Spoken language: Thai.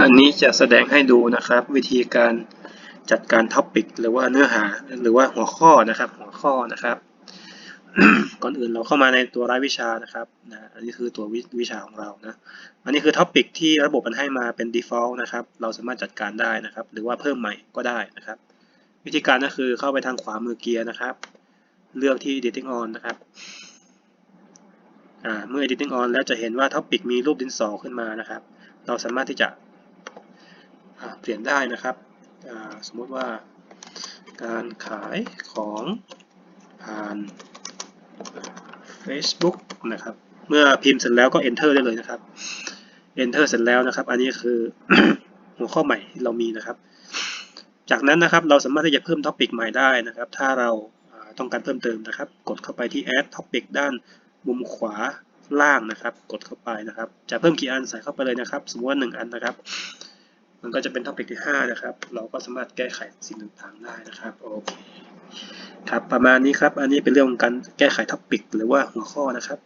อันนี้จะแสดงให้ดูนะครับ วิธีการจัดการท็อปิกหรือว่าเนื้อหาหรือว่าหัวข้อนะครับ หัวข้อนะครับ ก่อนอื่นเราเข้ามาในตัวรายวิชานะครับนะอันนี้คือตัวววิชาของเรานะอันนี้คือท็อปิกที่ระบบมันให้มาเป็น default นะครับ เราสามารถจัดการได้นะครับ หรือว่าเพิ่มใหม่ก็ได้นะครับ วิธีการก็คือเข้าไปทางขวามือเกียร์นะครับ เลือกที่ editing on นะครับเมื่อ editing on แล้วจะเห็นว่าท็อปิกมีรูปดินสอขึ้นมานะครับ เราสามารถที่จะ เปลี่ยนได้นะครับสมมติว่าการขายของผ่าน Facebook นะครับ เมื่อพิมพ์เสร็จแล้วก็ enter ได้เลยนะครับ enter เสร็จแล้วนะครับ อันนี้คือหัวข้อใหม่ที่เรามีนะครับ จากนั้นนะครับเราสามารถที่จะเพิ่มท็อปิกใหม่ได้นะครับ ถ้าเราอ่าต้องการเพิ่มเติมนะครับ กดเข้าไปที่ add topic ด้านมุมขวาล่างนะครับ กดเข้าไปนะครับ จะเพิ่มกี่อันใส่เข้าไปเลยนะครับ สมมติว่า 1 อันนะครับ มันก็จะเป็นท็อปิกที่ 5 นะครับ เราก็สามารถแก้ไขสิ่งต่างๆได้นะครับโอเคครับประมาณนี้ครับ อันนี้เป็นเรื่องของการแก้ไขท็อปิกหรือว่าหัวข้อนะครับ